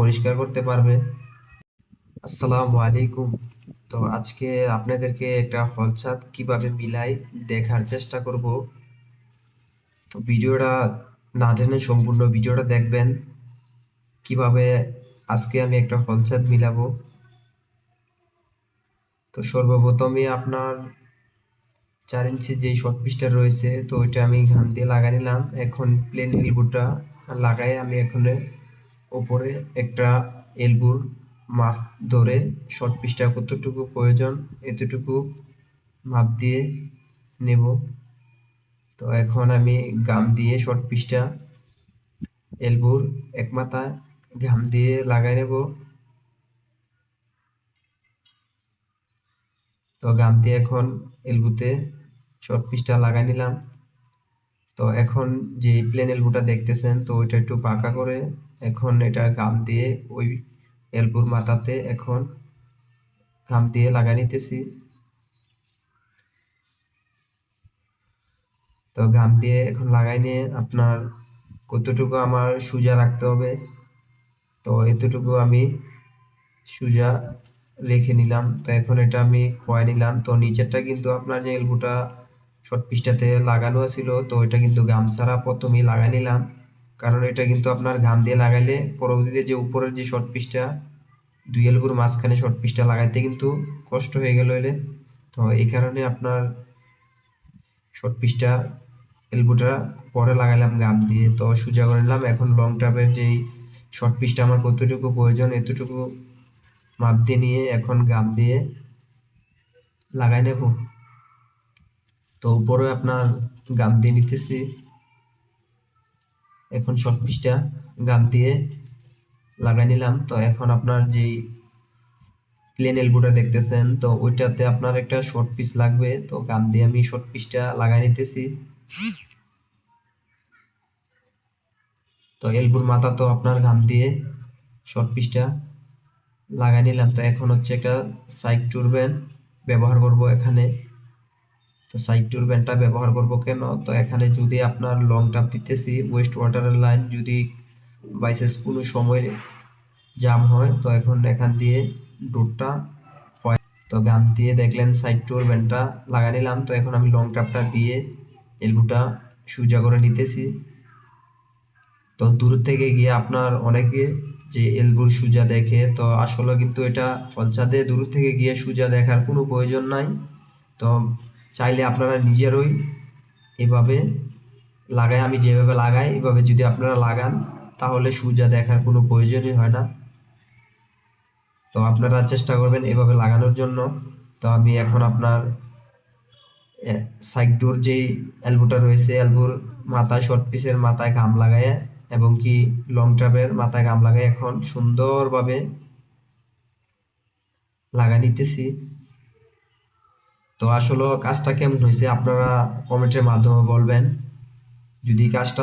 পরিষ্কার করতে পারবে। আসসালামু আলাইকুম। তো আজকে আপনাদেরকে একটা হলছাদ কীভাবে মিলাই দেখার চেষ্টা করব। তো ভিডিওটা না টেনে সম্পূর্ণ ভিডিওটা দেখবেন। কীভাবে আজকে আমি একটা হলছাদ মিলাবো। তো সর্বপ্রথমে আপনার চার ইঞ্চি যে শর্ট পিসটা রয়েছে, তো ওইটা আমি ঘাম দিয়ে লাগাই নিলাম। এখন প্লেন এলবুটা লাগাই আমি এখন ওপরে একটা এলবুর মাপ ধরে শর্ট পিসটা কতটুকু প্রয়োজন এতটুকু মাপ দিয়ে নেব। তো এখন আমি গাম দিয়ে শর্ট পিসটা এলবুর এক মাথায় ঘাম দিয়ে লাগাই নেব। তো গাম দিয়ে এখন এলবুতে শর্ট পিসটা লাগাই নিলাম। তো এখন যে প্লেন এলবুটা দেখতেছেন, তো ওইটা একটু পাকা করে এখন এটা গাম দিয়ে ওই এলবুর মাথাতে এখন গাম দিয়ে লাগাই নিতেছি। তো গাম দিয়ে এখন লাগাই নিয়ে আপনার কতটুকু আমার সুজা রাখতে হবে, তো এতটুকু আমি সুজা রেখে নিলাম। তো এখন এটা আমি কয়ে নিলাম। তো নিচেরটা কিন্তু আপনার যে এলবুটা শর্ট পিসটাতে লাগানো ছিল তো এটা কিন্তু গাম ছাড়া প্রথমেই লাগাই নিলাম। কারণ এটা কিন্তু আপনার ঘাম দিয়ে লাগাইলে পরবর্তীতে যে উপরের যে শর্ট পিসটা দুই এলবুর মাঝখানে শর্ট পিসটা লাগাইতে কিন্তু কষ্ট হয়ে গেল এলে। তো এই কারণে আপনার শর্ট পিসটা এলবুটা পরে লাগাইলাম গাম দিয়ে। তো সোজা করে নিলাম। এখন লং টাপের যেই শর্ট পিসটা আমার কতটুকু প্রয়োজন, এতটুকু মাপ দিয়ে নিয়ে এখন গাম দিয়ে লাগাই নেব। তো উপরে আপনার গাম দিয়ে নিতেছি। এখন শর্ট পিসটা গাম দিয়ে লাগাই নিলাম। তো এখন আপনার যেই প্লেন এলবোটা দেখতেছেন, তো ওইটাতে আপনার একটা শর্ট পিস লাগবে। তো গাম দিয়ে আমি শর্ট পিসটা লাগাই নিতেছি। তো এলবোর মাথা তো আপনার ঘাম দিয়ে শর্ট পিসটা লাগাই নিলাম। তো এখন হচ্ছে একটা সাইড টুরবেন ব্যবহার করব এখানে। তো সাইড টুরবেনটা ব্যবহার করব কেন? তো এখানে যদি আপনার লং টাপ দিতেছি ওয়েস্ট ওয়াটারের লাইন যদি বাইসেস কোনো সময় জাম হয়, তো এখন এখান দিয়ে ডোরটা হয় তো গান দিয়ে দেখলেন সাইড টুরবেনটা লাগা নিলাম। তো এখন আমি লং টাপটা দিয়ে এলবুটা সুজা করে নিতেছি। তো দূর থেকে গিয়ে আপনার অনেকে যে এলবুর সুজা দেখে, তো আসলে কিন্তু এটা হলচাদে দূর থেকে গিয়ে সুজা দেখার কোনো প্রয়োজন নাই। তো চাইলে আপনারা নিজেরই এভাবে লাগাই আমি যেভাবে লাগাই, এভাবে যদি আপনারা লাগান, তাহলে সূর্যা দেখার কোনো প্রয়োজনই হয় না। তো আপনারা চেষ্টা করবেন এভাবে লাগানোর জন্য। তো আমি এখন আপনার সাইড ডোর যেই এলবোটা রয়েছে অ্যালবোর মাথায় শর্ট পিসের মাথায় ঘাম লাগায় এবং কি লং ট্রাপের মাথায় গাম লাগাই এখন সুন্দরভাবে লাগা নিতেছি। তো আসলে কাজটা কেমন হয়েছে? আপনারা কমেন্টের মাধ্যমে বলবেন। যদি কাজটা